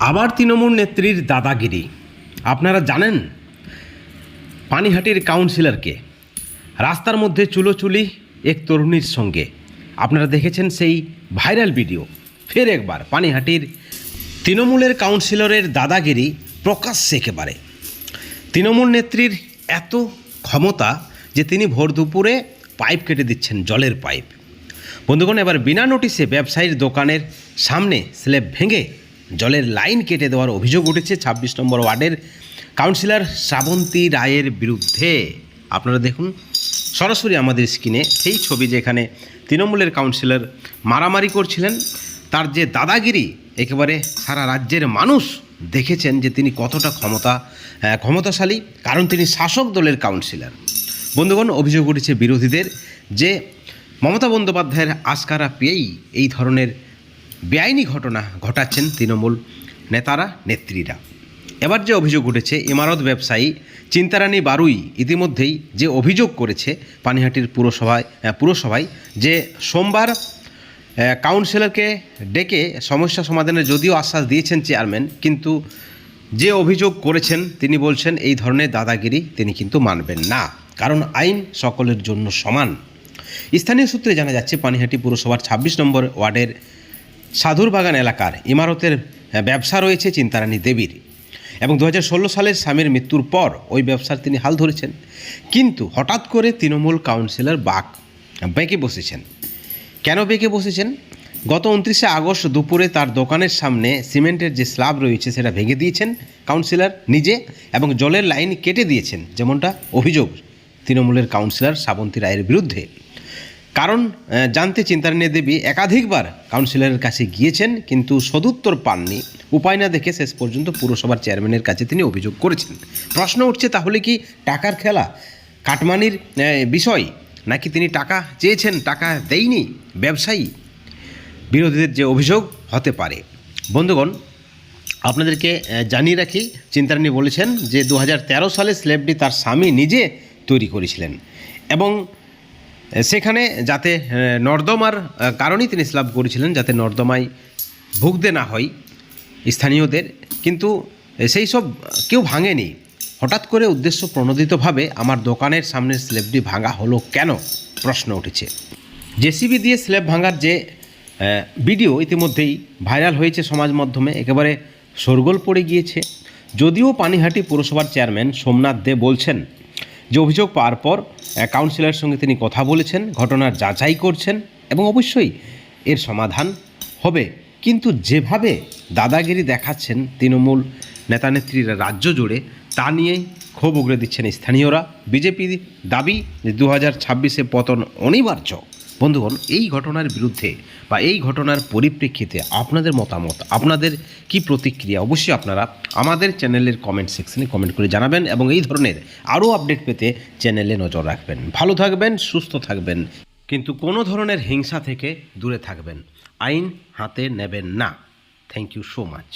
আবার তৃণমূল নেত্রীর দাদাগিরি। আপনারা জানেন? পানিহাটির কাউন্সিলরকে। রাস্তার মধ্যে চুলোচুলি এক তরুণীর সঙ্গে। আপনারা দেখেছেন সেই ভাইরাল ভিডিও। ফের একবার পানিহাটির তৃণমূলের কাউন্সিলরের দাদাগিরি প্রকাশ্যে একেবারে। তৃণমূল নেত্রীর এত ক্ষমতা যে তিনি ভোর দুপুরে পাইপ কেটে দিচ্ছেন জলের পাইপ। বন্ধুগণ, এবার বিনা নোটিশে ব্যবসায়ীর দোকানের সামনে স্ল্যাব ভেঙে জলের লাইন কেটে দেওয়ার অভিযোগ উঠেছে ছাব্বিশ নম্বর ওয়ার্ডের কাউন্সিলর শ্রাবন্তী রায়ের বিরুদ্ধে। আপনারা দেখুন, সরাসরি আমাদের স্ক্রিনে সেই ছবি যেখানে তৃণমূলের কাউন্সিলর মারামারি করছিলেন, তার যে দাদাগিরি, একেবারে সারা রাজ্যের মানুষ দেখেছেন যে তিনি কতটা ক্ষমতা ক্ষমতাশালী, কারণ তিনি শাসক দলের কাউন্সিলর। বন্ধুগণ, অভিযোগ উঠেছে বিরোধীদের যে মমতা বন্দ্যোপাধ্যায়ের আশকারা পেয়েই এই ধরনের বেআইনি ঘটনা ঘটাচ্ছেন তৃণমূল নেতারা, নেত্রীরা। এবার যে অভিযোগ উঠেছে, ইমারত ব্যবসায়ী চিন্তারানী বারুই ইতিমধ্যেই যে অভিযোগ করেছে পানিহাটির পুরসভায় পুরসভায় যে সোমবার কাউন্সিলরকে ডেকে সমস্যা সমাধানের যদিও আশ্বাস দিয়েছেন চেয়ারম্যান, কিন্তু যে অভিযোগ করেছেন, তিনি বলছেন এই ধরনের দাদাগিরি তিনি কিন্তু মানবেন না, কারণ আইন সকলের জন্য সমান। স্থানীয় সূত্রে জানা যাচ্ছে, পানিহাটি পুরসভার ছাব্বিশ নম্বর ওয়ার্ডের সাধুরবাগান এলাকার ইমারতের ব্যবসা রয়েছে চিন্তারানী দেবীর। এবং দু হাজার ষোলো সালের স্বামীর মৃত্যুর পর ওই ব্যবসার তিনি হাল ধরেছেন। কিন্তু হঠাৎ করে তৃণমূল কাউন্সিলর বাক বেঁকে বসেছেন। কেন বেঁকে বসেছেন? গত উনত্রিশে আগস্ট দুপুরে তার দোকানের সামনে সিমেন্টের যে স্ল্যাব রয়েছে সেটা ভেঙে দিয়েছেন কাউন্সিলর নিজে এবং জলের লাইন কেটে দিয়েছেন, যেমনটা অভিযোগ তৃণমূলের কাউন্সিলর শ্রাবন্তী রায়ের বিরুদ্ধে। কারণ জানতে চিন্তারানী দেবী একাধিকবার কাউন্সিলরের কাছে গিয়েছেন, কিন্তু সদুত্তর পাননি। উপায় না দেখে শেষ পর্যন্ত পুরসভার চেয়ারম্যানের কাছে তিনি অভিযোগ করেছেন। প্রশ্ন উঠছে তাহলে কি টাকার খেলা, কাটমানির বিষয়, নাকি তিনি টাকা চেয়েছেন, টাকা দেয়নি? ব্যবসায়ী বিরোধীদের যে অভিযোগ হতে পারে। বন্ধুগণ, আপনাদেরকে জানিয়ে রাখি, চিন্তারানী বলেছেন যে দু হাজার তেরো সালে স্ল্যাবটি তার স্বামী নিজে তৈরি করেছিলেন। এবং সেখানে যাতে নর্দমার কারণেই তিনি স্ল্যাব করেছিলেন, যাতে নর্দমায় ভুগতে না হয় স্থানীয়দের। কিন্তু সেই সব কেউ ভাঙেনি। হঠাৎ করে উদ্দেশ্য প্রণোদিতভাবে আমার দোকানের সামনের স্ল্যাবটি ভাঙা হলো কেন? প্রশ্ন উঠেছে। জেসিবি দিয়ে স্ল্যাব ভাঙার যে ভিডিও ইতিমধ্যেই ভাইরাল হয়েছে সমাজ মাধ্যমে, একেবারে শোরগোল পড়ে গিয়েছে। যদিও পানিহাটি পুরসভার চেয়ারম্যান সোমনাথ দে বলছেন যে অভিযোগ পাওয়ার পর কাউন্সিলরের সঙ্গে তিনি কথা বলেছেন, ঘটনার যাচাই করছেন এবং অবশ্যই এর সমাধান হবে। কিন্তু যেভাবে দাদাগিরি দেখাচ্ছেন তৃণমূল নেতানেত্রীরা রাজ্য জুড়ে, তা নিয়েই ক্ষোভ উগড়ে দিচ্ছেন স্থানীয়রা। বিজেপি দাবি যে দু হাজার ছাব্বিশে পতন অনিবার্য। বন্ধুগণ, এই ঘটনার বিরুদ্ধে বা এই ঘটনার পরিপ্রেক্ষিতে আপনাদের মতামত, আপনাদের কি প্রতিক্রিয়া, অবশ্যই আপনারা আমাদের চ্যানেলের কমেন্ট সেকশনে কমেন্ট করে জানাবেন এবং এই ধরনের আরও আপডেট পেতে চ্যানেলে নজর রাখবেন। ভালো থাকবেন, সুস্থ থাকবেন, কিন্তু কোনো ধরনের হিংসা থেকে দূরে থাকবেন। আইন হাতে নেবেন না। Thank you so much